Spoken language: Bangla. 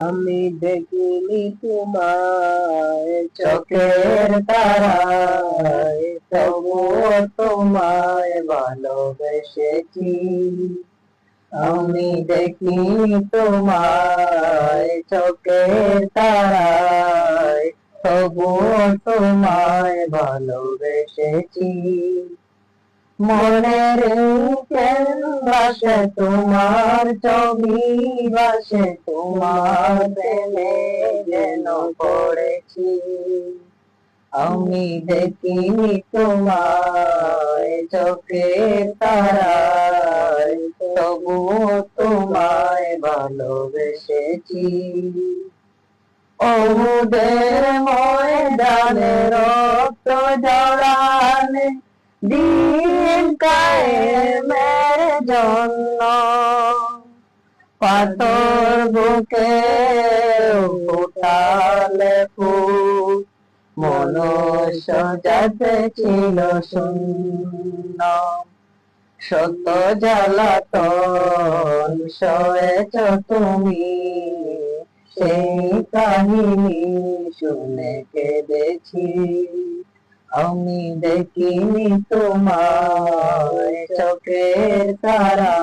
আমি দেখিনি তোমায়, চোখের তারায় তবুও তোমায় ভালোবেসেছি। আমি দেখিনি তোমায়, চোখের তারায় তবুও তোমায় ভালোবেসেছি। মনের বাসে তোমার ছবি বাসে তোমার প্রেমে যেন পড়েছি। আমি দেখিনি তোমায়, চোখের তারায়, তবুও তোমায় ভালোবেসেছি। ওদের ময়দানে রক্ত জড়ানে দিন কায়েমের জন্য পাথর বুকে ফুটালে ফুল, মনুষ্য যাতে ছিল শূন্য। শত জ্বালাতন সয়েছ তুমি, সেই কাহিনী শুনে কেঁদেছি। আমি দেখিনি তোমার চোখের তারা